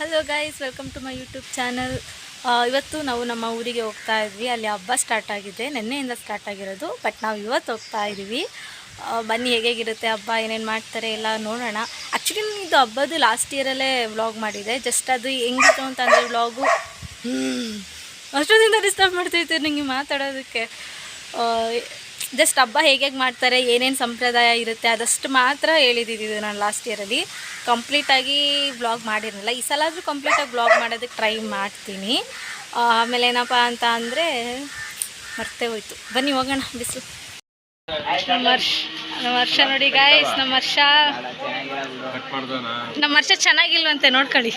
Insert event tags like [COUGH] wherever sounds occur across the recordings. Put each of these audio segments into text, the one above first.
Hello guys welcome to my YouTube channel ಇವತ್ತು ನಾವು ನಮ್ಮ ಊರಿಗೆ ಹೋಗ್ತಾ ಇದ್ವಿ. ಅಲ್ಲಿ ಹಬ್ಬ ಸ್ಟಾರ್ಟ್ ಆಗಿದೆ. ನಿನ್ನೆಯಿಂದ ಸ್ಟಾರ್ಟ್ ಆಗಿರೋದು ಬಟ್ ನಾವು ಇವತ್ತು ಹೋಗ್ತಾ ಇದ್ದೀವಿ. ಬನ್ನಿ ಹೇಗೇಗಿರುತ್ತೆ ಹಬ್ಬ, ಏನೇನು ಮಾಡ್ತಾರೆ ಎಲ್ಲ ನೋಡೋಣ. ಆ್ಯಕ್ಚುಲಿ ನಾನು ಇದು ಹಬ್ಬದ್ದು ಲಾಸ್ಟ್ ಇಯರಲ್ಲೇ ವ್ಲಾಗ್ ಮಾಡಿದೆ. ಜಸ್ಟ್ ಅದು ಹೆಂಗಿತ್ತು ಅಂತಂದರೆ ವ್ಲಾಗು ಅಷ್ಟೊಂದಿಂದ ಡಿಸ್ಟರ್ಬ್ ಮಾಡ್ತಾಯಿತ್ತು ನನಗೆ ಮಾತಾಡೋದಕ್ಕೆ. ಜಸ್ಟ್ ಹಬ್ಬ ಹೇಗೆ ಮಾಡ್ತಾರೆ, ಏನೇನು ಸಂಪ್ರದಾಯ ಇರುತ್ತೆ ಅದಷ್ಟು ಮಾತ್ರ ಹೇಳಿದ್ದಿದ್ದು ನಾನು ಲಾಸ್ಟ್ ಇಯರಲ್ಲಿ ಕಂಪ್ಲೀಟಾಗಿ ಬ್ಲಾಗ್ ಮಾಡಿರಲಿಲ್ಲ. ಈ ಸಲ ಆದರೂ ಕಂಪ್ಲೀಟಾಗಿ ಬ್ಲಾಗ್ ಮಾಡೋದಕ್ಕೆ ಟ್ರೈ ಮಾಡ್ತೀನಿ. ಆಮೇಲೆ ಏನಪ್ಪ ಅಂತ ಅಂದರೆ ಮರ್ತೇ ಹೋಯ್ತು. ಬನ್ನಿ ಹೋಗೋಣ ಬಿಸು ನಮ್ಮ ವರ್ಷ ನಮ್ಮ ವರ್ಷ ನೋಡಿ ಗಾಯ್ಸ್ ನಮ್ಮ ವರ್ಷ ನಮ್ಮ ವರ್ಷ ಚೆನ್ನಾಗಿಲ್ವಂತೆ, ನೋಡ್ಕೊಳ್ಳಿ.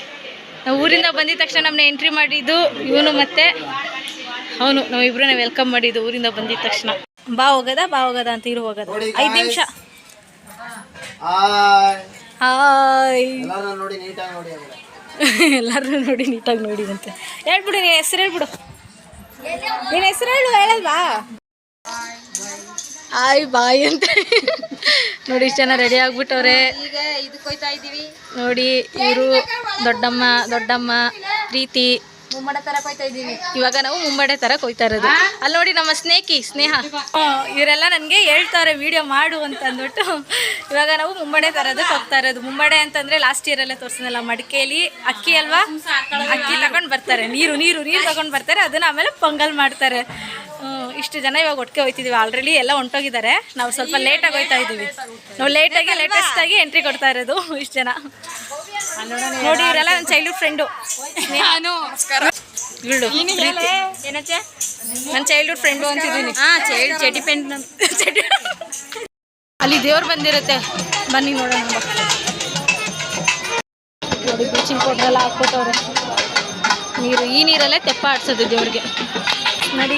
ನಾವು ಊರಿಂದ ಬಂದಿದ ತಕ್ಷಣ ನಮ್ಮನ್ನ ಎಂಟ್ರಿ ಮಾಡಿದ್ದು, ಇವನು ಮತ್ತೆ ಅವನು, ನಾವಿಬ್ರನ್ನ ವೆಲ್ಕಮ್ ಮಾಡಿದ್ದು ಊರಿಂದ ಬಂದಿದ ತಕ್ಷಣ. ಬಾ ಹೋಗದ ಬಾ ಹೋಗದ ಅಂತ ಇರು ಹೋಗದ. ಐದು ನಿಮಿಷ. ಹಾಯ್ ಹಾಯ್ ಎಲ್ಲಾರು ನೋಡಿ ನೀಟಾಗಿ ನೋಡಿ ಅಂತ [LAUGHS] ಎಲ್ಲರೂ ನೋಡಿ ನೀಟಾಗಿ ನೋಡಿದಂತೆ. ಹೇಳ್ಬಿಡು ನೀನು ಹೆಸರು ಹೇಳ್ಬಿಡು. ನಿನ್ನ ಹೆಸರು ಹೇಳು ಹೇಳಲ್ವಾ? ಆಯ್ ಬಾಯ್ ಅಂತ. ನೋಡಿ ಇಷ್ಟು ಜನ ರೆಡಿ ಆಗ್ಬಿಟ್ಟವ್ರೆ. ನೋಡಿ ಇವರು ದೊಡ್ಡಮ್ಮ ದೊಡ್ಡಮ್ಮ ಪ್ರೀತಿ. ಇದೀವಿ ಇವಾಗ ನಾವು ಮುಂಬಡೆ ತರ ಕೊಯ್ತಾ ಇರೋದು. ಅಲ್ಲಿ ನೋಡಿ ನಮ್ಮ ಸ್ನೇಹಿ ಸ್ನೇಹ. ಇವರೆಲ್ಲ ನನಗೆ ಹೇಳ್ತಾರೆ ವಿಡಿಯೋ ಮಾಡು ಅಂತ ಅಂದ್ಬಿಟ್ಟು ಇವಾಗ ನಾವು ಮುಂಬಡೆ ತರೋದು ಹೋಗ್ತಾ ಇರೋದು. ಮುಂಬಡೆ ಅಂತಂದ್ರೆ ಲಾಸ್ಟ್ ಇಯರ್ ಅಲ್ಲೇ ತೋರಿಸಿದ್ನಲ್ಲ ಮಡಿಕೇಲಿ. ಅಕ್ಕಿ ಅಲ್ವಾ? ಅಕ್ಕಿ ತಗೊಂಡ್ ಬರ್ತಾರೆ. ನೀರು ನೀರು ನೀರು ತಗೊಂಡ್ ಬರ್ತಾರೆ. ಅದನ್ನ ಆಮೇಲೆ ಪೊಂಗಲ್ ಮಾಡ್ತಾರೆ. ಇಷ್ಟು ಜನ ಇವಾಗ ಒಟ್ಟಿಗೆ ಹೋಯ್ತಿದೀವಿ. ಆಲ್ರೆಡಿ ಎಲ್ಲ ಹೊಂಟೋಗಿದ್ದಾರೆ. ನಾವು ಸ್ವಲ್ಪ ಲೇಟಾಗಿ ಹೋಯ್ತಾ ಇದ್ದೀವಿ. ನಾವು ಲೇಟಾಗಿ ಲೇಟೆಸ್ಟ್ ಆಗಿ ಎಂಟ್ರಿ ಕೊಡ್ತಾ ಇರೋದು ಇಷ್ಟು ಜನ. ನೋಡಿ ಇವರೆಲ್ಲ ನನ್ನ ಚೈಲ್ಡ್ಹುಡ್ ಫ್ರೆಂಡು ನಾನು ಇವಳು ಏನಚ್ಚೆ? ನನ್ನ ಚೈಲ್ಡ್ಹುಡ್ ಫ್ರೆಂಡು ಅಂತಿದ್ದೀನಿ. ಹಾ ಚೈಲ್ಡ್ ಚಟಿ ಪೆಂಟ್ ಅಲ್ಲಿ ದೇವ್ರು ಬಂದಿರುತ್ತೆ. ಬನ್ನಿ ನೋಡೋಣ. ನೋಡಿ ಬ್ಲೀಚಿಂಗ್ ಪೌಡರ್ ಎಲ್ಲ ನೀರು ಈ ನೀರಲ್ಲೇ ತೆಪ್ಪ ಆಡ್ಸೋದು ದೇವ್ರಿಗೆ. ನೋಡಿ.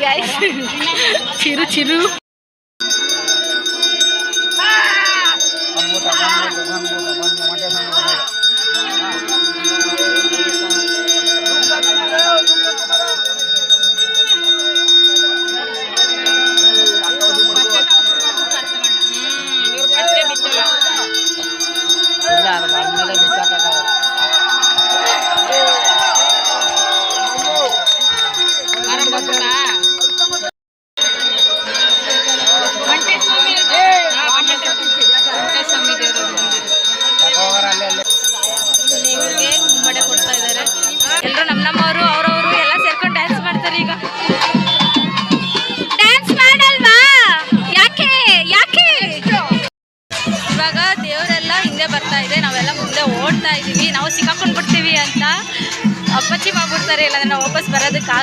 ಚಿರು ಚಿರು.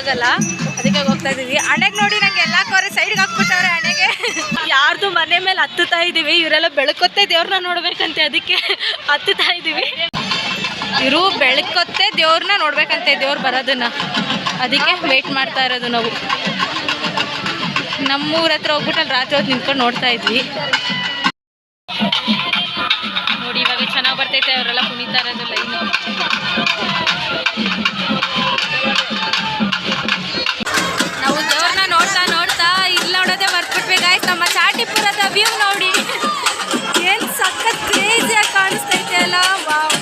ಬರೋದಕ್ಕಾಗಲ್ಲ ಅದಕ್ಕೆ ಹೋಗ್ತಾ ಇದೀವಿ ಹಣೆಗೆ ನೋಡಿ ನಂಗೆ ಎಲ್ಲ ಕೋರೆ ಸೈಡ್ಗೆ ಹಾಕ್ಬಿಟ್ಟವ್ರೆ ಹಣೆಗೆ ಯಾರ್ದು ಮನೆ ಮೇಲೆ ಹತ್ತುತ್ತಾ ಇದೀವಿ ಇವರೆಲ್ಲ ಬೆಳಕೊತ್ತೆ ದೇವ್ರನ್ನ ನೋಡ್ಬೇಕಂತೆ ಅದಕ್ಕೆ ಹತ್ತುತ್ತಾ ಇದೀವಿ ಇವರು ಬೆಳಕೊತ್ತೆ ದೇವ್ರನ್ನ ನೋಡ್ಬೇಕಂತೆ ದೇವ್ರು ಬರೋದನ್ನ. ಅದಕ್ಕೆ ವೇಟ್ ಮಾಡ್ತಾ ಇರೋದು ನಾವು. ನಮ್ಮೂರ ಹತ್ರ ಹೋಗ್ಬಿಟ್ಟು ಅಲ್ಲಿ ರಾತ್ರಿ ಹೊತ್ತು ನಿಂತ್ಕೊಂಡು ನೋಡ್ತಾ ಇದ್ವಿ. ನೋಡಿ ಇವಾಗ ಚೆನ್ನಾಗಿ ಬರ್ತೈತೆ ಅವರೆಲ್ಲ ಕುಣಿತಾ ಇರೋದು ಲೈನ್ ನಮ್ಮ ಚಾಟಿಪುರದ ವ್ಯೂ ನೋಡಿ. ಏನು ಸಖತ್ ಕ್ರೇಜಿಯಾಗಿ ಕಾಣಿಸ್ತೈತೆ ಅಲ್ಲ? ವಾವ್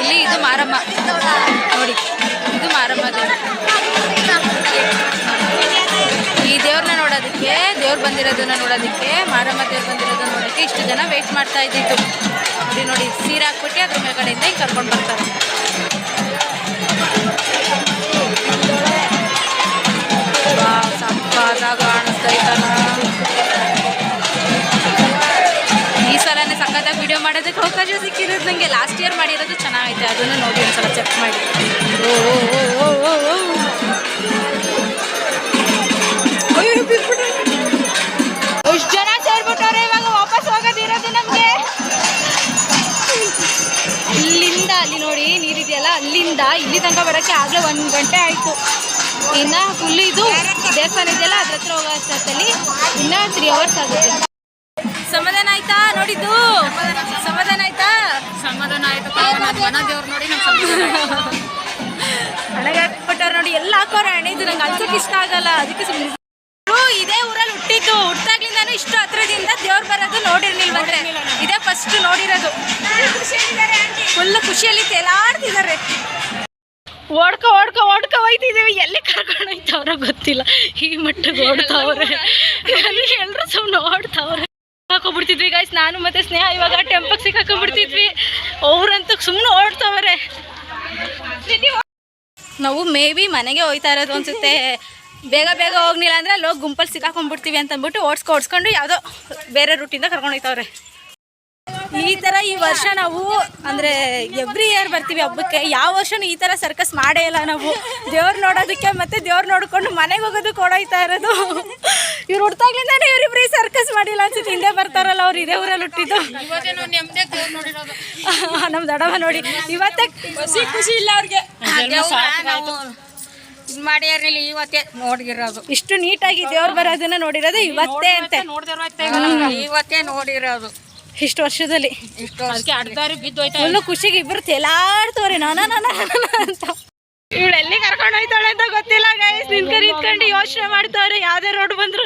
ಇಲ್ಲಿ ಇದು ಮಾರಮ್ಮ. ನೋಡಿ, ಇದು ಮಾರಮ್ಮ ಈ ದೇವ್ರನ್ನ ನೋಡೋದಕ್ಕೆ, ದೇವ್ರು ಬಂದಿರೋದನ್ನ ನೋಡೋದಕ್ಕೆ, ಮಾರಮ್ಮ ದೇವ್ರು ಬಂದಿರೋದನ್ನ ನೋಡೋಕ್ಕೆ ಇಷ್ಟು ಜನ ವೇಟ್ ಮಾಡ್ತಾ ಇದ್ದಿದ್ದು. ನೋಡಿ ನೋಡಿ, ಸೀರೆ ಹಾಕ್ಬಿಟ್ಟು ಅದ್ರ ಮೇಲ್ಗಡೆಯಿಂದ ಹಿಂಗೆ ಕರ್ಕೊಂಡು ಬರ್ತಾರೆ. ಸಕ್ಕತ್ತಾಗ್ ಕಾಣಿಸ್ತೈತಲ್ಲ ಈ ಸಲನೇ ಸಖತ್ತಾಗಿ ವಿಡಿಯೋ ಮಾಡೋದಕ್ಕೆ ಅವಕಾಶ ಸಿಕ್ಕಿರೋದು ನನಗೆ ಲಾಸ್ಟ್ ಇಯರ್ ಮಾಡಿರೋದು ಚೆನ್ನಾಗೈತೆ. ಅದನ್ನು ನೋಡಿ ಒಂದ್ಸಲ ಚೆಕ್ ಮಾಡಿ. ಬಿಟ್ಬಿಟ್ರೆ. ಜನ ಸೇರ್ಬಿಟ್ಟವ್ರೆ? ಇವಾಗ ವಾಪಸ್ ಹೋಗೋದಿರೋದು ನಮಗೆ. ಇಲ್ಲಿಂದ, ಅಲ್ಲಿ ನೋಡಿ, ನೀರಿದೆಯಲ್ಲ? ಅಲ್ಲಿಂದ, ಇಲ್ಲಿ ತನಕ ಬರೋಕ್ಕೆ ಆಗಲೇ ಒಂದು ಗಂಟೆ ಆಯಿತು. ಇನ್ನು ಫುಲ್ ಇದು ದೇವಸ್ಥಾನ ಇದೆಯಲ್ಲ ಅದ್ರ ಹತ್ರ ಹೋಗೋ ಅಷ್ಟೊತ್ತಲ್ಲಿ ಇನ್ನೂ ತ್ರೀ ಅವರ್ಸ್ ಆಗುತ್ತೆ. ಸಮಾಧಾನ ಆಯ್ತಾ? ನೋಡಿದ್ದು? ಸಮಾಧಾನ ಆಯ್ತಾ? ಸಮಾಧಾನ ಆಯ್ತು ದೇವ್ರು ನೋಡಿ ಹಾಕ್ಬಿಟ್ಟಾರೆ ನೋಡಿ ಎಲ್ಲ ಹಾಕೋರ ಹಣೆ ಇದು ನಂಗೆ ಅನ್ಸಕ್ಕೆ ಇಷ್ಟ ಆಗಲ್ಲ. ಅದಕ್ಕೆ ಸುಮ್ಮನೆ ಇದೇ ಊರಲ್ಲಿ ಹುಟ್ಟಿದ್ದು. ಹುಟ್ಟಾಗ್ಲಿಂದಾನು ಇಷ್ಟು ಹತ್ರದಿಂದ ದೇವ್ರು ಬರೋದು ನೋಡಿರ್ಲಿಲ್ವಂದ್ರೆ ಇದೇ ಫಸ್ಟ್ ನೋಡಿರೋದು. ಫುಲ್ ಖುಷಿಯಲ್ಲಿ ತೇಲಾಡ್ತಿದ್ದಾರೆ ಓಡ್ಕೊ ಓಡ್ಕೊ ಓಡ್ಕೊ ಹೋಯ್ತಿದ್ದೀವಿ. ಎಲ್ಲಿ ಕರ್ಕೊಂಡು ಹೋಯ್ತವ್ರ ಗೊತ್ತಿಲ್ಲ. ಈ ಮಟ್ಟಕ್ಕೆ ಓಡ್ತಾವ್ರೆ. ಎಲ್ಲರೂ ಸುಮ್ಮನೆ ಓಡ್ತಾವ್ರೆ. ಹಾಕೋಬಿಡ್ತಿದ್ವಿ ಗಾಯ್ಸ್ ನಾನು ಮತ್ತೆ ಸ್ನೇಹ ಇವಾಗ ಟೆಂಪಕ್ ಸಿಕ್ಕಾಕೊಂಡ್ಬಿಡ್ತಿದ್ವಿ ಅವ್ರಂತೂ ಸುಮ್ಮನೆ ಓಡ್ತಾವ್ರೆ. ನಾವು ಮೇ ಬಿ ಮನೆಗೆ ಹೋಯ್ತಾ ಇರೋದು ಅನ್ಸುತ್ತೆ. ಬೇಗ ಬೇಗ ಹೋಗ್ಲಿಲ್ಲ ಅಂದ್ರೆ ಅಲ್ಲಿ ಹೋಗಿ ಗುಂಪಲ್ಲಿ ಸಿಕ್ಕಾಕೊಂಡ್ಬಿಡ್ತೀವಿ ಅಂತ ಅಂದ್ಬಿಟ್ಟು ಓಡಿಸ್ಕೊ, ಓಡಿಸ್ಕೊಂಡು ಯಾವುದೋ ಬೇರೆ ರೂಟಿಂದ ಕರ್ಕೊಂಡು ಹೋಯ್ತವ್ರೆ. ಈ ಥರ ಈ ವರ್ಷ ನಾವು ಅಂದರೆ ಎವ್ರಿ ಇಯರ್ ಬರ್ತೀವಿ ಹಬ್ಬಕ್ಕೆ. ಯಾವ ವರ್ಷನೂ ಈ ಥರ ಸರ್ಕಸ್ ಮಾಡೇ ಇಲ್ಲ ನಾವು. ದೇವ್ರು ನೋಡೋದಕ್ಕೆ ಮತ್ತೆ ದೇವ್ರು ನೋಡ್ಕೊಂಡು ಮನೆಗೆ ಹೋಗೋದಕ್ಕೆ ಓಡೋಯ್ತಾ ಇರೋದು. ಇವ್ರು ಹುಡ್ತಾಗ್ಲಿಂದಾನೆ ಇವ್ರಿಬ್ರು ಸರ್ಕಸ್ ಮಾಡಿಲ್ಲ ಅನ್ಸುತ್ತೆ. ಹಿಂದೆ ಬರ್ತಾರಲ್ಲ ಅವ್ರು ಇದೇ ಊರಲ್ಲಿ ಹುಟ್ಟಿದ್ದು. ನಮ್ಮ ದಡವ ನೋಡಿ ಇವತ್ತೇ ಖುಷಿ ಖುಷಿ ಇಲ್ಲ ಅವ್ರಿಗೆ. ಮಾಡ್ಯಾರಿಲ್ಲ ಇವತ್ತೇ ನೋಡಿರೋದು ಇಷ್ಟು ನೀಟಾಗಿ ದೇವ್ರು ಬರೋದನ್ನ ನೋಡಿರೋದು ಇವತ್ತೇ ಅಂತೆ. ಇವತ್ತೇ ನೋಡಿರೋದು ಇಷ್ಟು ವರ್ಷದಲ್ಲಿ. ಫುಲ್ಲು ಖುಷಿಗೆ ಇಬ್ರು ತೇಲಾಡ್ತವ್ರಿ ನಾನ ನಾನ ಅಂತ. ಇವಳು ಎಲ್ಲಿ ಕರ್ಕೊಂಡು ಹೋಯ್ತಾಳೆ ಅಂತ ಗೊತ್ತಿಲ್ಲ ಗೈಸ್ ನಿಂತ್ಕೊಂಡು ನಿಂತ್ಕೊಂಡು ಯೋಚನೆ ಮಾಡ್ತಾವ್ರೆ ಯಾವ್ದೇ ರೋಡ್ ಬಂದ್ರು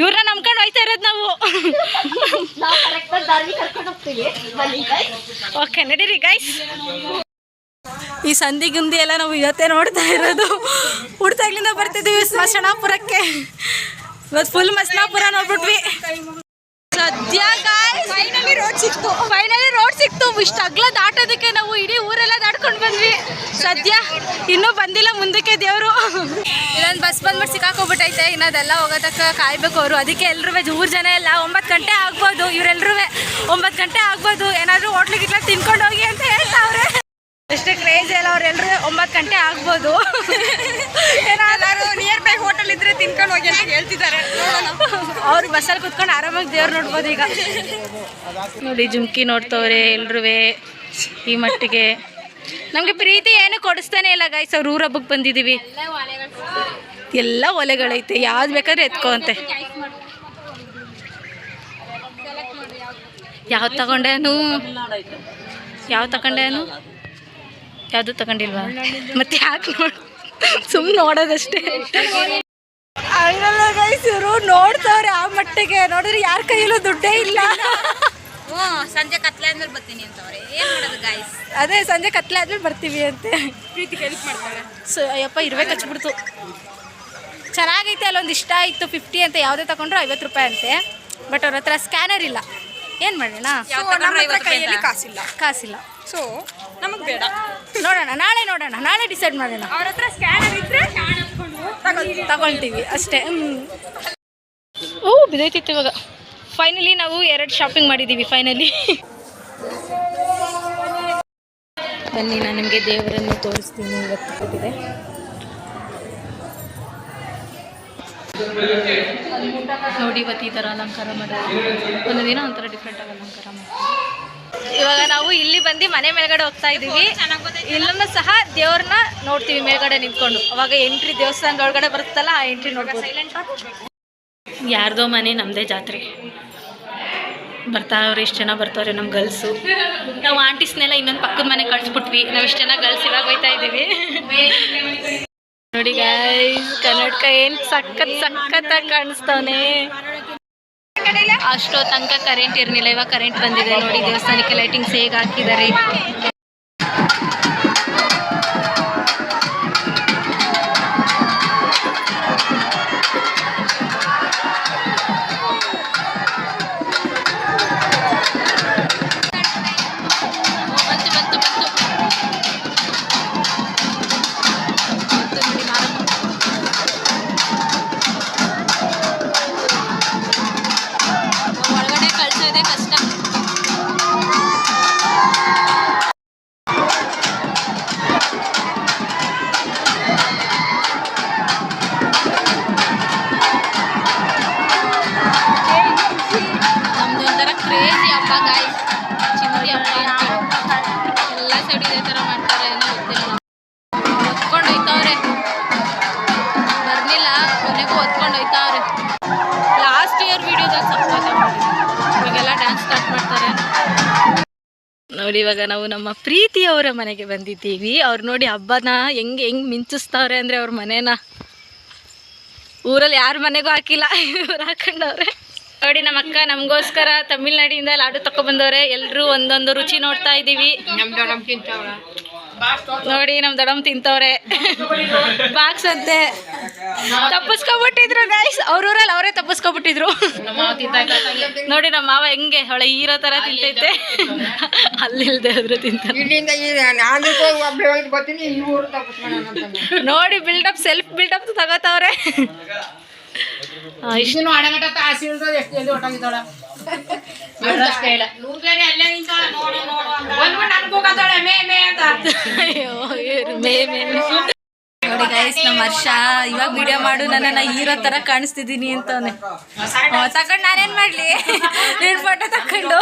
ಇವ್ರನ್ನ ನಂಬ್ಕೊಂಡು ಹೋಯ್ತಾ ಇರೋದು ನಾವು. ಓಕೆ ನಡೀರಿ ಗೈಸ್ ಈ ಸಂಧಿ ಗುಂದಿ ಎಲ್ಲ ನಾವು ಇವತ್ತೇ ನೋಡ್ತಾ ಇರೋದು. ಹುಡ್ತಾಗ್ಲಿಂದ ಬರ್ತಿದ್ದೀವಿ ಸ್ಮಶಾನಾಪುರಕ್ಕೆ ಇವತ್ತು ಫುಲ್ ಮಸ್ನಾಪುರ ನೋಡ್ಬಿಟ್ವಿ. ಸದ್ಯ ಫೈನಲಿ ರೋಡ್ ಸಿಕ್ತು. ಫೈನಲಿ ರೋಡ್ ಸಿಕ್ತು. ಇಷ್ಟು ಅಗ್ಲ ದಾಟೋದಕ್ಕೆ ನಾವು ಇಡೀ ಊರೆಲ್ಲ ದಾಟ್ಕೊಂಡು ಬಂದ್ವಿ. ಸದ್ಯ ಇನ್ನೂ ಬಂದಿಲ್ಲ ಮುಂದಕ್ಕೆ ದೇವರು. ಇಲ್ಲೊಂದು ಬಸ್ ಬಂದ್ಬಿಟ್ಟು ಸಿಕ್ಕಾಕೋಗ್ಬಿಟ್ಟೈತೆ ಇನ್ನೋದೆಲ್ಲ ಹೋಗೋದಕ್ಕ ಕಾಯ್ಬೇಕು ಅವರು. ಅದಕ್ಕೆ ಎಲ್ರೂ ಜೂರು ಜನ ಎಲ್ಲ ಒಂಬತ್ತು ಗಂಟೆ ಆಗ್ಬೋದು. ಇವರೆಲ್ಲರೂ ಒಂಬತ್ತು ಗಂಟೆ ಆಗ್ಬೋದು. ಏನಾದರೂ ಹೋಟ್ಲಿಗೆ ಇಟ್ಲ ತಿನ್ಕೊಂಡು ಹೋಗಿ ಅಂತ ಹೇಳ್ತಾವ್ರೆ ಎಷ್ಟೇ ಕ್ರೇಜ್ ಎಲ್ಲ ಅವ್ರೆಲ್ಲರೂ ಒಂಬತ್ತು ಗಂಟೆ ಆಗ್ಬೋದು. ಏನಾದ್ರು ನಿಯರ್ ಬೈ ಹೋಟೆಲ್ ಇದ್ರೆ ತಿನ್ಕೊಂಡು ಹೋಗಿ ಅಂತ ಹೇಳ್ತಿದ್ದಾರೆ. ಅವ್ರು ಬಸ್ಸಲ್ಲಿ ಕುತ್ಕೊಂಡು ಆರಾಮಾಗಿ ದೇವ್ರು ನೋಡ್ಬೋದು ಈಗ. ನೋಡಿ ಜುಮ್ಕಿ ನೋಡ್ತವ್ರೆ ಎಲ್ರೂ ಈ ಮಟ್ಟಿಗೆ. ನಮಗೆ ಪ್ರೀತಿ ಏನು ಕೊಡಿಸ್ತಾನೆ ಇಲ್ಲ ಗಾಯ್ಸ್ ಅವ್ರು ಊರ ಹಬ್ಬಕ್ಕೆ ಬಂದಿದ್ದೀವಿ ಎಲ್ಲ ಒಲೆಗಳೈತೆ ಯಾವ್ದು ಬೇಕಾದ್ರೆ ಎತ್ಕೋ ಅಂತೆ. ಯಾವ್ದು ತಗೊಂಡೇನು? ಯಾವ್ದು ತಗೊಂಡೇನು? ಯಾವುದು ತಗೊಂಡಿಲ್ವಾ? ಮತ್ತೆ ಯಾಕೆ ನೋಡ್ ಸುಮ್ಮನೆ ನೋಡೋದಷ್ಟೇ. ಹಂಗಲ್ಲ ಗೈಸ್ ಇವರು ನೋಡ್ತವ್ರೆ ಆ ಮಟ್ಟಿಗೆ. ನೋಡಿದ್ರೆ ಯಾರ ಕೈಯಲ್ಲೂ ದುಡ್ಡೇ ಇಲ್ಲ. ಹ್ಞೂ ಸಂಜೆ ಕತ್ಲೆ ಆದ್ಮೇಲೆ ಬರ್ತೀನಿ ಅಂತವ್ರೆ. ಏನ್ ಮಾಡೋದು ಗಾಯ್ಸ್ ಅದೇ ಸಂಜೆ ಕತ್ಲೆ ಆದ್ಮೇಲೆ ಬರ್ತೀವಿ ಅಂತೆ. ಪ್ರೀತಿ ಹೆಲ್ಪ್ ಮಾಡ್ತಾರೆ. ಸೊ ಅಯ್ಯಪ್ಪ ಇರ್ಬೇಕು ಹಚ್ಬಿಡ್ತು ಚೆನ್ನಾಗೈತೆ ಅಲ್ಲೊಂದು ಇಷ್ಟ ಆಯಿತು. ಫಿಫ್ಟಿ ಅಂತ ಯಾವುದೇ ತಗೊಂಡ್ರು ಐವತ್ತು ರೂಪಾಯಿ ಅಂತೆ. ಬಟ್ ಅವ್ರ ಹತ್ರ ಸ್ಕ್ಯಾನರ್ ಇಲ್ಲ. ಏನು ಮಾಡೋಣ ಕೈಯಲ್ಲಿ ಕಾಸಿಲ್ಲ. ಕಾಸಿಲ್ಲ. ಸೊ ನಮಗೆ ಬೇಡ. ನೋಡೋಣ ನಾಳೆ ನೋಡೋಣ ನಾಳೆ ಡಿಸೈಡ್ ಮಾಡೋಣ. ಅವ್ರ ಹತ್ರ ಸ್ಕ್ಯಾನರ್ ಇದ್ರೆ ತಗೊಳ್ತೀವಿ ಅಷ್ಟೇ ಓ ಬಿದೈತಿತ್ತು ಇವಾಗ ಫೈನಲಿ ನಾವು ಎರಡು ಶಾಪಿಂಗ್ ಮಾಡಿದ್ದೀವಿ ಫೈನಲಿ ಬನ್ನಿ ನಾನು ನಿಮಗೆ ದೇವರನ್ನು ತೋರಿಸ್ತೀನಿ ಇವತ್ತು ಕೊಟ್ಟಿದೆ. ನೋಡಿ ಇವತ್ತು ಈ ಥರ ಅಲಂಕಾರ ಮಾಡೋದು ಒಂದು ದಿನ ಒಂಥರ ಡಿಫ್ರೆಂಟಾಗಿ ಅಲಂಕಾರ ಮಾಡ್ತಾರೆ. ಇವಾಗ ನಾವು ಇಲ್ಲಿ ಬಂದು ಮನೆ ಮೇಲ್ಗಡೆ ಹೋಗ್ತಾ ಇದೀವಿ ಇಲ್ಲೂ ಸಹ ದೇವ್ರನ್ನ ನೋಡ್ತೀವಿ ಮೇಲ್ಗಡೆ ನಿಂತ್ಕೊಂಡು. ಅವಾಗ ಎಂಟ್ರಿ ದೇವಸ್ಥಾನದ ಒಳಗಡೆ ಬರುತ್ತಲ್ಲ, ಆ ಎಂಟ್ರಿ ನೋಡ್ಬೋದು. ಯಾರ್ದೋ ಮನೆ ನಮ್ಮದೇ ಜಾತ್ರೆ. ಬರ್ತಾವ್ರೆ ಇಷ್ಟು ಜನ ಬರ್ತಾವ್ರೆ ನಮ್ಮ ಗರ್ಲ್ಸು ನಾವು ಆಂಟಿಸ್ನೆಲ್ಲ ಇನ್ನೊಂದು ಪಕ್ಕದ ಮನೆ ಕಳಿಸ್ಬಿಟ್ವಿ. ನಾವು ಇಷ್ಟು ಜನ ಗರ್ಲ್ಸ್ ಇವಾಗ ಹೋಯ್ತಾ ಇದ್ದೀವಿ. ನೋಡಿ ಗಾಯ್ ಕನ್ನಡಕ ಏನು ಸಖತ್ ಸಖತ್ತಾಗಿ ಕಾಣಿಸ್ತವನೆ. ಅಷ್ಟೋ ತನಕ ಕರೆಂಟ್ ಇರಲಿಲ್ಲ. ಇವಾಗ ಕರೆಂಟ್ ಬಂದಿದೆ ನೋಡಿ. ದೇವಸ್ಥಾನಕ್ಕೆ ಲೈಟಿಂಗ್ಸ್ ಹೇಗೆ ಹಾಕಿದ್ದಾರೆ. ನೋಡಿ, ಇವಾಗ ನಾವು ನಮ್ಮ ಪ್ರೀತಿಯವರ ಮನೆಗೆ ಬಂದಿದ್ದೀವಿ. ಅವ್ರು ನೋಡಿ ಹಬ್ಬನ ಹೆಂಗೆ ಹೆಂಗೆ ಮಿಂಚಿಸ್ತಾವ್ರೆ ಅಂದರೆ ಅವ್ರ ಮನೇನ. ಊರಲ್ಲಿ ಯಾರ ಮನೆಗೂ ಹಾಕಿಲ್ಲ, ಇವ್ರು ಹಾಕೊಂಡವ್ರೆ. ನೋಡಿ, ನಮ್ಮ ಅಕ್ಕ ನಮಗೋಸ್ಕರ ತಮಿಳ್ನಾಡಿಯಿಂದ ಲಾಡು ತಕೊಬಂದವ್ರೆ ಎಲ್ಲರೂ ಒಂದೊಂದು ರುಚಿ ನೋಡ್ತಾ ಇದೀವಿ. ನೋಡಿ ನಮ್ ದಡಮ್ ತಿಂತವ್ರೆ. ಬಾಕ್ಸ್ ಅಂತೆ. ತಪ್ಪಿಸ್ಕೊಬಿಟ್ಟಿದ್ರು ಗೈಸ್ ಅವ್ರೂರಲ್ಲಿ ಅವರೇ ತಪ್ಪಿಸ್ಕೊಬಿಟ್ಟಿದ್ರು. ನೋಡಿ ನಮ್ಮ ಮಾವ ಹೆಂಗೆ ಹೊಳೆ ಈರೋ ತರ ತಿಂತೈತೆ. ಅಲ್ಲಿಲ್ದೆ ಆದ್ರೂ ತಿಂತ ನೋಡಿ ಬಿಲ್ಡಪ್ ಸೆಲ್ಫ್ ಬಿಲ್ಡಪ್ ತಗೋತಾವ್ರೆ. ಇಷ್ಟು ನೋಡಿ ಗೈಸ್ ನಮ್ಮ ಹರ್ಷ ಇವಾಗ ವಿಡಿಯೋ ಮಾಡು ನನ್ನನ್ನ ಹೀರೋ ತರ ಕಾಣಿಸ್ತಿದ್ದೀನಿ ಅಂತವನೆ ತಕೊಂಡು ನಾನೇನ್ ಮಾಡ್ಲಿ? ನಿನ್ ಫೋಟೋ ತಕೊಂಡು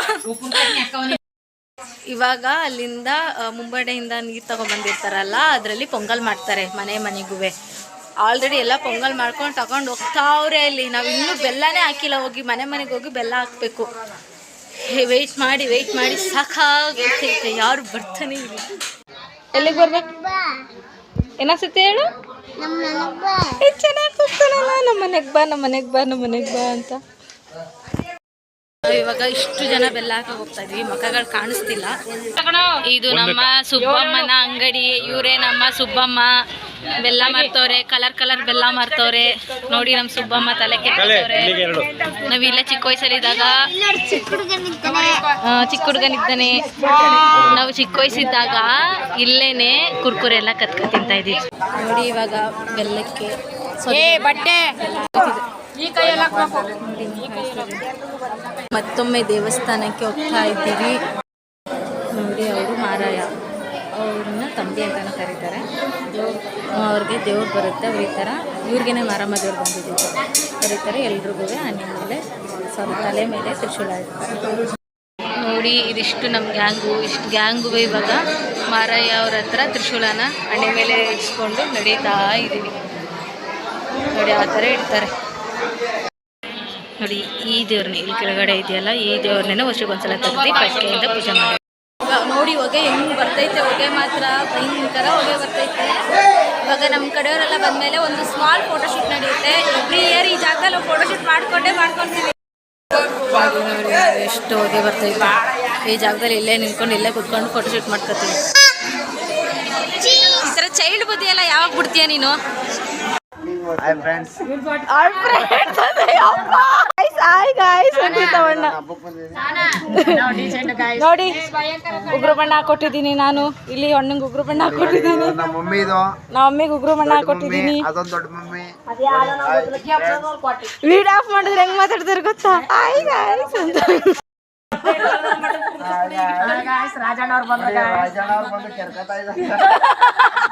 ಇವಾಗ ಅಲ್ಲಿಂದ ಮುಂಬಡೆಯಿಂದ ನೀರ್ ನೀರು ತಗೊಂಡ್ಬಂದಿರ್ತಾರಲ್ಲ ಅದರಲ್ಲಿ ಪೊಂಗಲ್ ಮಾಡ್ತಾರೆ ಮನೆ ಮನೆಗೂ ಆಲ್ರೆಡಿ ಎಲ್ಲ ಪೊಂಗಲ್ ಮಾಡ್ಕೊಂಡು ತಗೊಂಡು ಹೋಗ್ತಾವ್ರೆ ಇಲ್ಲಿ ನಾವು ಇನ್ನೂ ಬೆಲ್ಲನೇ ಹಾಕಿಲ್ಲ. ಹೋಗಿ ಮನೆ ಮನೆಗೆ ಹೋಗಿ ಬೆಲ್ಲ ಹಾಕ್ಬೇಕು. ವೆಯ್ಟ್ ಮಾಡಿ ವೆಯ್ಟ್ ಮಾಡಿ. ಸಾಕಾಗುತ್ತೆ ಯಾರು ಬರ್ತಾನೆ ಇಲ್ಲ. ಎಲ್ಲಿಗೆ ಬರ್ಬೇಕು ಏನಾಗ್ಸುತ್ತೆ ಹೇಳು? ಚೆನ್ನಾಗಿ ಕೂಗ್ತಾನಲ್ಲ ನಮ್ಮ ಮನೆಗೆ ಬಾ ನಮ್ಮ ಮನೆಗೆ ಬಾ ನಮ್ಮ ಮನೆಗೆ ಬಾ ಅಂತ. ಇವಾಗ ಇಷ್ಟು ಜನ ಬೆಲ್ಲ ಹಾಕಿ ಹೋಗ್ತಾ ಇದೀವಿ. ಮಕ್ಕಳು ಕಾಣಿಸ್ತಿಲ್ಲ. ಇದು ನಮ್ಮ ಸುಬ್ಬಮ್ಮನ ಅಂಗಡಿ. ಇವರೇ ನಮ್ಮ ಸುಬ್ಬಮ್ಮ. ಬೆಲ್ಲ ಮಾರ್ತವ್ರೆ. ಕಲರ್ ಕಲರ್ ಬೆಲ್ಲ ಮಾರ್ತವ್ರೆ. ನೋಡಿ ನಮ್ಮ ಸುಬ್ಬಮ್ಮ ತಲೆ ಕೆಟ್ಟವ್ರೆ. ನಾವ್ ಇಲ್ಲ ಚಿಕ್ಕ ವಯಸ್ಸಲ್ಲಿದ್ದಾಗ ಚಿಕ್ಕ ಹುಡುಗನಿದ್ದಾನೆ. ನಾವು ಚಿಕ್ಕ ವಯಸ್ಸಿದ್ದಾಗ ಇಲ್ಲೇನೆ ಕುರ್ಕುರೆ ಎಲ್ಲ ಕತ್ಕ ತಿಂತಾ ಇದೀವಿ. ನೋಡಿ ಇವಾಗ ಬೆಲ್ಲಕ್ಕೆ ಏ ಬಟ್ಟೆ. ಈ ಕೈಯಲ್ಲಿ ಹಾಕ್ಬೇಕು. ಮತ್ತೊಮ್ಮೆ ದೇವಸ್ಥಾನಕ್ಕೆ ಹೋಗ್ತಾ ಇದ್ದೀವಿ. ನೋಡಿ ಅವರು ಮಾರಾಯ. ಅವ್ರನ್ನ ತಂಬಿ ಅಂತಾನೆ ಕರೀತಾರೆ. ದೇವ್ರು ಅವ್ರಿಗೆ ದೇವ್ರು ಬರುತ್ತೆ. ಅವ್ರ ಈ ಥರ ಇವ್ರಿಗೇನೆ ಮಾರಮ್ಮ ದೇವ್ರು ಬಂದಿದ್ದು ಕರೀತಾರೆ. ಎಲ್ರಿಗೂ ಆನೆ ಮೇಲೆ ಸ್ವಲ್ಪ ತಲೆ ಮೇಲೆ ತ್ರಿಶೂಲ ಇರ್ತಾರೆ ನೋಡಿ ಇದಿಷ್ಟು ನಮ್ಮ ಗ್ಯಾಂಗು. ಇಷ್ಟು ಗ್ಯಾಂಗು ಇವಾಗ ಮಾರಯ್ಯ ಅವ್ರ ಹತ್ರ ತ್ರಿಶೂಲನ ಹಣೆ ಮೇಲೆ ಇಟ್ಕೊಂಡು ನಡೀತಾ ಇದ್ದೀವಿ. ನೋಡಿ ಆ ಥರ ಇಡ್ತಾರೆ. ನೋಡಿ ಈ ದೇವ್ರನ್ನ ಇಲ್ಲಿ ಕೆಳಗಡೆ ಇದೆಯಲ್ಲ ಈ ದೇವ್ರನ್ನೇ ವರ್ಷಕ್ಕೊಂದ್ಸಲ ತೆಗೆದು ಪಟ್ಟಿಯಿಂದ ಪೂಜೆ ಮಾಡಿ. ನೋಡಿ ಹೊಗೆ ಹೆಂಗ್ ಬರ್ತೈತೆ ಹೊಗೆ ಮಾತ್ರ ಭಯಂಕರ ಹೊಗೆ ಬರ್ತೈತೆ. ಇವಾಗ ನಮ್ಮ ಕಡೆಯವರೆಲ್ಲ ಬಂದ್ಮೇಲೆ ಒಂದು ಸ್ಮಾಲ್ ಫೋಟೋಶೂಟ್ ನಡೆಯುತ್ತೆ. ಎವ್ರಿ ಇಯರ್ ಈ ಜಾಗದಲ್ಲಿ ಫೋಟೋಶೂಟ್ ಮಾಡ್ಕೊಂಡೇ ಮಾಡ್ಕೊಂತೀವಿ. ಎಷ್ಟು ಹೊಗೆ ಬರ್ತೈತೆ. ಈ ಜಾಗದಲ್ಲಿ ಇಲ್ಲೇ ನಿಂತ್ಕೊಂಡು ಇಲ್ಲೇ ಕುತ್ಕೊಂಡು ಫೋಟೋಶೂಟ್ ಮಾಡ್ಕೊತೀವಿ. ಈ ಥರ ಚೈಲ್ಡ್ ಬುದ್ಧಿ ಎಲ್ಲ ಯಾವಾಗ ಬಿಡ್ತೀಯ ನೀನು? ಹಾಯ್ ಫ್ರೆಂಡ್ಸ್ ನೋಡಿ ಉಗ್ರು ಬಣ್ಣ ಕೊಟ್ಟಿದ್ದೀನಿ ನಾನು. ಇಲ್ಲಿ ಅಣ್ಣಂಗೆ ಉಗ್ರು ಬಣ್ಣ ಕೊಟ್ಟಿದ್ದೀನಿ. ನಮ್ಮ ಮಮ್ಮಿ ಇದು. ನಮ್ಮ ಮಮ್ಮಿಗೆ ಉಗ್ರು ಬಣ್ಣ ಕೊಟ್ಟಿದ್ದೀನಿ. ಅದೊಂದು ದೊಡ್ಡ ಮಮ್ಮಿ. ವೀಡ್ ಆಫ್ ಮಾಡಿದ್ರೆ ಹೆಂಗ್ ಮಾತಾಡ್ತಾರೆ ಗೊತ್ತಾ? ಆಯ್ ಗಾಯ್ಸ್ ಅಂತ. [LAUGHS] ರಾಜಣ್ಣವ್ರು ಅವ್ರು ಬಂದ್ರೆ ರಾಜಣ್ಣ ಅವ್ರು ಬಂದು ಕೆರ್ಕತಾ ಇದ್ದಾರೆ. [LAUGHS]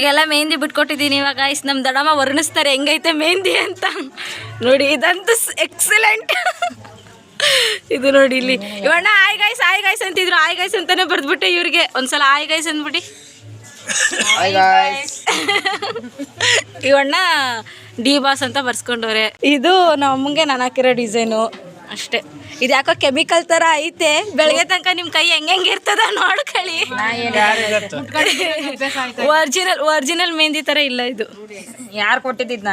ಈಗೆಲ್ಲ ಮೆಹಂದಿ ಬಿಟ್ಕೊಟ್ಟಿದ್ದೀನಿ ಇವಾಗ ಇಸ್ ನಮ್ಮ ದಡಮ್ಮ ವರ್ಣಿಸ್ತಾರೆ ಹೆಂಗೈತೆ ಮೆಹಂದಿ ಅಂತ. ನೋಡಿ ಇದಂತೂ ಎಕ್ಸಲೆಂಟ್ ಇದು ನೋಡಿ ಇಲ್ಲಿ. ಇವಣ್ಣ ಆಯ್ ಗಾಯ್ಸ್ ಆಯ್ ಗಾಯ್ಸ್ ಅಂತಿದ್ರು. ಆಯ್ ಗಾಯ್ಸ್ ಅಂತಾನೆ ಬರ್ದ್ಬಿಟ್ಟೆ ಇವ್ರಿಗೆ. ಒಂದ್ಸಲ ಆಯ್ ಗಾಯ್ಸ್ ಅಂದ್ಬಿಟ್ಟು ಇವಣ್ಣ ಡಿ ಬಾಸ್ ಅಂತ ಬರ್ಸ್ಕೊಂಡವ್ರೆ. ಇದು ನಮ್ಗೆ ನಾನು ಹಾಕಿರೋ ಡಿಸೈನು ಅಷ್ಟೇ. ಇದು ಯಾಕೋ ಕೆಮಿಕಲ್ ತರ ಐತೆ ಬೆಳಗ್ಗೆ ತನಕ ನಿಮ್ ಕೈ ಹೆಂಗ್ ಹೆಂಗ್ ಇರ್ತದ ನೋಡ್ಕೊಳ್ಳಿ ಒರಿಜಿನಲ್ ಒರಿಜಿನಲ್ ಮೆಹಂದಿ ತರ ಇಲ್ಲ ಇದು. ಯಾರು ಕೊಟ್ಟಿದ್ದ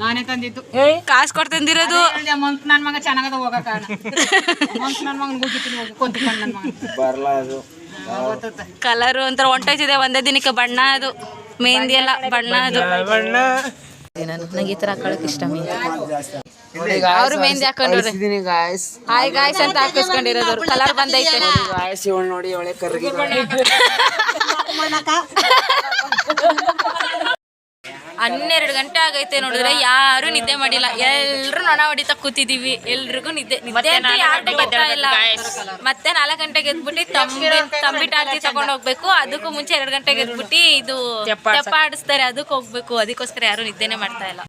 ನಾನೇ ತಂದಿದ್ದು. ಕಾಸು ಕೊಟ್ಟು ತಂದಿರೋದು? ಮಂಕ್ ನನ್ ಮಗ ಚೆನ್ನಾಗದ ಹೋಗಕ್ಕ ಮಂಕ್ ನನ್ ಮಗನ್ ಹೋಗಿದ್ದೀನಿ ಹೋಗಿ ಕೊಂತ್ಕೊಂಡು ನನ್ ಬರಲ್ಲ ಅದು. ಕಲರ್ ಒಂಥರ ಹೊಂಟೋಯ್ತಿದೆ ಒಂದೇ ದಿನಕ್ಕೆ ಬಣ್ಣ ಅದು. ಮೆಹಂದಿ ಎಲ್ಲ ಬಣ್ಣ ಅದು. ನಂಗೆ ಈ ತರ ಹಾಕೊಳಕ್ ಇಷ್ಟ ಅವ್ರು ಮೆಹಂದಿ ಹಾಕೊಂಡ್ರೆ ಇದೀನಿ ಗಾಯ್ಸ್ ಹಾಯ್ ಗಾಯ್ಸ್ ಅಂತ ಹಾಕಿಸ್ಕೊಂಡಿರೋದು ಕಲರ್ ಬಂದೈತೆ ಗಾಯ್ಸ್ ಇವಳು ನೋಡಿ ಒಳ್ಳೆ ಕರ್ಗಿ ಹನ್ನೆರಡು ಗಂಟೆ ಆಗೈತೆ ನೋಡಿದ್ರೆ ಯಾರು ನಿದ್ದೆ ಮಾಡಿಲ್ಲ. ಎಲ್ರು ನೊಣ ಹೊಡಿತಾ ಕೂತಿದೀವಿ. ಎಲ್ರಿಗೂ ನಿದ್ದೆ ನಿದ್ದೆ ಅಂತೂ ಯಾರ್ಗೂ ಬರ್ತಾ ಇಲ್ಲ ಮತ್ತೆ ನಾಲ್ಕು ಗಂಟೆಗೆ ಎದ್ಬಿಟ್ಟು ತಂಬಿ ತಂಬಿಟ್ಟು ಆರತಿ ತಗೊಂಡ್ ಹೋಗ್ಬೇಕು. ಅದಕ್ಕೂ ಮುಂಚೆ ಎರಡು ಗಂಟೆಗೆ ಎದ್ಬಿಟ್ಟು ಇದು ತೆಪ್ಪ ಆಡಿಸ್ತಾರೆ ಅದಕ್ಕೆ ಹೋಗ್ಬೇಕು. ಅದಕ್ಕೋಸ್ಕರ ಯಾರು ನಿದ್ದೆನೆ ಮಾಡ್ತಾ ಇಲ್ಲ.